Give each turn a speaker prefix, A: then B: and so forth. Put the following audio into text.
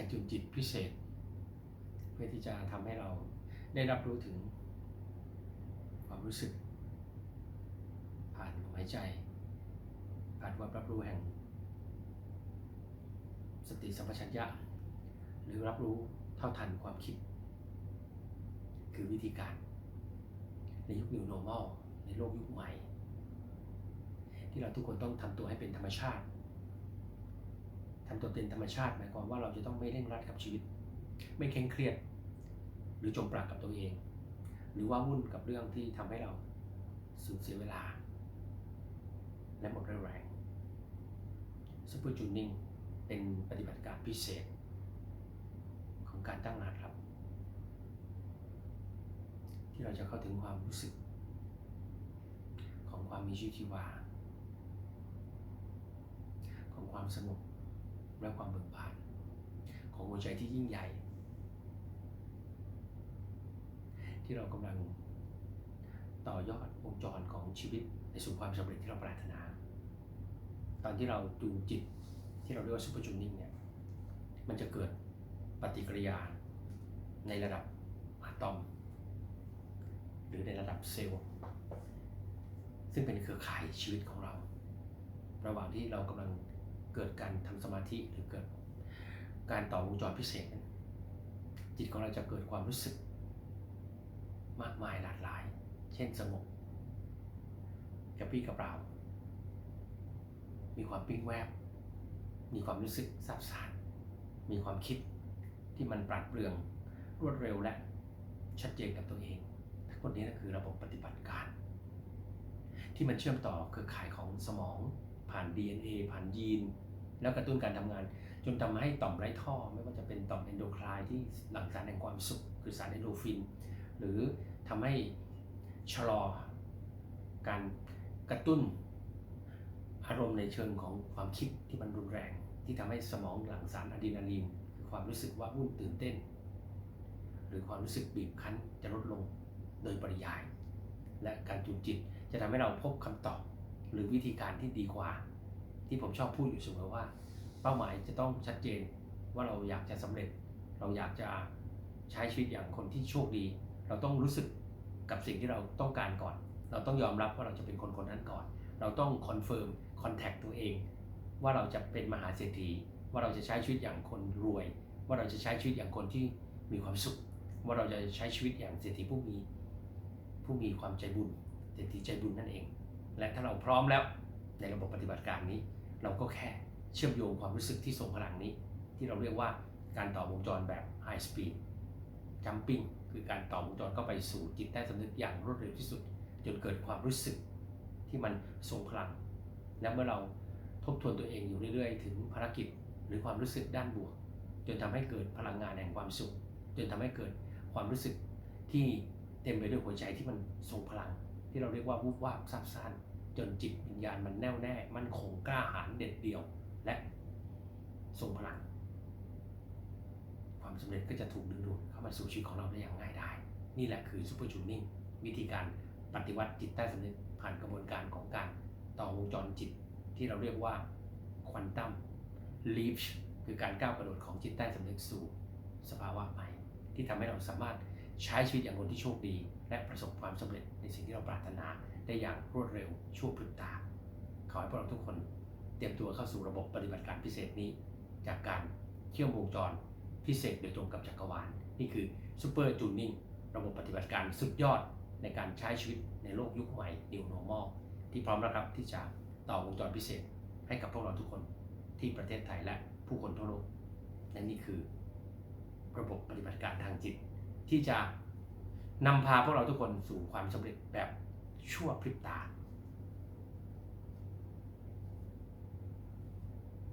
A: การจุนจิตพิเศษ เพื่อที่จะทำให้เราได้รับรู้ถึงความรู้สึก ผ่านลมหายใจ ผ่านความรับรู้แห่ง สติสัมปชัญญะ หรือรับรู้เท่าทันความคิด คือวิธีการ ในยุค New Normal ในโลกยุคใหม่ ที่เราทุกคนต้องทำตัวให้เป็นธรรมชาติ ตัวเป็นธรรมชาติหมายความว่าเราจะต้องไม่เร่งรัดกับชีวิต ไม่เคร่งเครียด หรือจมปลักกับตัวเอง หรือว่าวุ่นกับเรื่องที่ทำให้เราสูญเสียเวลา และหมดแรงซูเปอร์จูนิ่งเป็นปฏิบัติการพิเศษ ของการตั้งรหัสครับ ที่เราจะเข้าถึงความรู้สึก ของความมีชีวิตชีวา ของความสงบ และความเบิกบาน ของหัวใจที่ยิ่งใหญ่ ที่เรากำลังต่อยอดวงจรของชีวิตในสู่ความสำเร็จที่เราปรารถนา ตอนที่เราดูจิตที่เราเรียกว่าซูเปอร์จูนิ่งเนี่ย มันจะเกิดปฏิกิริยาในระดับอะตอม หรือในระดับเซลล์ ซึ่งเป็นเครือข่ายชีวิตของเรา ระหว่างที่เรากำลัง เกิดการทำสมาธิหรือเกิดการต่อวงจรพิเศษนั้นจิตของเราจะเกิดความรู้สึกมากมายหลากหลาย เช่นสงบกระปรี้กระเปร่ามีความปิ้งแวบ มีความรู้สึกซาบซ่านมีความคิดที่มันปราดเปรื่องรวดเร็วและชัดเจนกับตัวเองทั้งหมดนี้ก็คือระบบปฏิบัติการ ที่มันเชื่อมต่อเครือข่ายของสมอง ผ่าน DNA ผ่านยีน แล้วกระตุ้นการทำงาน จนทำให้ต่อมไร้ท่อ ไม่ว่าจะเป็นต่อมเอนโดไครน์ที่หลั่งสารแห่งความสุข คือสารเอนโดฟิน หรือทำให้ชะลอการกระตุ้นอารมณ์ในเชิงของความคิดที่มันรุนแรง ที่ทำให้สมองหลั่งสารอะดรีนาลีนคือความรู้สึกว่าวุ่นตื่นเต้น หรือความรู้สึกบีบคั้นจะลดลงโดยปริยาย และการจูนจิตจะทำให้เราพบคำตอบ หรือวิธีการที่ดีกว่า ที่ผมชอบพูดอยู่เสมอว่า เป้าหมายจะต้องชัดเจนว่าเราอยากจะสำเร็จ เราอยากจะใช้ชีวิตอย่างคนที่โชคดี เราต้องรู้สึกกับสิ่งที่เราต้องการก่อน เราต้องยอมรับว่าเราจะเป็นคนคนนั้นก่อน เราต้องคอนเฟิร์มคอนแทคตัวเอง ว่าเราจะเป็นมหาเศรษฐี ว่าเราจะใช้ชีวิตอย่างคนรวย ว่าเราจะใช้ชีวิตอย่างคนที่มีความสุข ว่าเราจะใช้ชีวิตอย่างเศรษฐีผู้มีผู้มีความใจบุญเศรษฐีใจบุญนั่นเอง และถ้าเราพร้อมแล้วในระบบปฏิบัติการนี้ เราก็แค่เชื่อมโยงความรู้สึกที่ทรงพลังนี้ ที่เราเรียกว่าการต่อวงจรแบบ High Speed Jumping คือการต่อวงจรเข้าไปสู่จิตใต้สำนึกอย่างรวดเร็วที่สุด จนเกิดความรู้สึกที่มันทรงพลัง และเมื่อเราทบทวนตัวเองอยู่เรื่อยๆ ถึงภารกิจหรือความรู้สึกด้านบวก จนทำให้เกิดพลังงานแห่งความสุข จนทำให้เกิดความรู้สึกที่เต็มไปด้วยหัวใจที่มันทรงพลัง ที่เราเรียกว่าวูบวาบซับซ่าน จนจิตวิญญาณมันแน่วแน่มั่นคงกล้าหาญเด็ดเดี่ยว และทรงพลัง ความสำเร็จก็จะถูกดึงดูดเข้ามาสู่ชีวิตของเราได้อย่างง่ายดายนี่แหละคือซูเปอร์จูนิ่งวิธีการปฏิวัติจิตใต้สำนึกผ่านกระบวนการของการต่อวงจรจิตที่เราเรียกว่าควอนตัมลีฟคือการก้าวกระโดดของจิตใต้สำนึกสู่สภาวะใหม่ ที่ทำให้เราสามารถใช้ชีวิตอย่างคนที่โชคดี และประสบความสำเร็จในสิ่งที่เราปรารถนา ได้อย่างรวดเร็วชั่วพริบตา ขอให้พวกเราทุกคนเตรียมตัวเข้าสู่ระบบปฏิบัติการพิเศษนี้ จากการเชื่อมวงจรพิเศษโดยตรงกับจักรวาล นี่คือซูเปอร์จูนิ่งระบบปฏิบัติการสุดยอดในการใช้ชีวิตในโลกยุคใหม่ New Normal ที่พร้อมแล้วครับที่จะต่อวงจรพิเศษให้กับพวกเราทุกคนที่ประเทศไทยและผู้คนทั่วโลกและนี่คือ ระบบปฏิบัติการทางจิต ที่จะนำพาพวกเราทุกคนสู่ความสำเร็จแบบ ชั่วพริบตา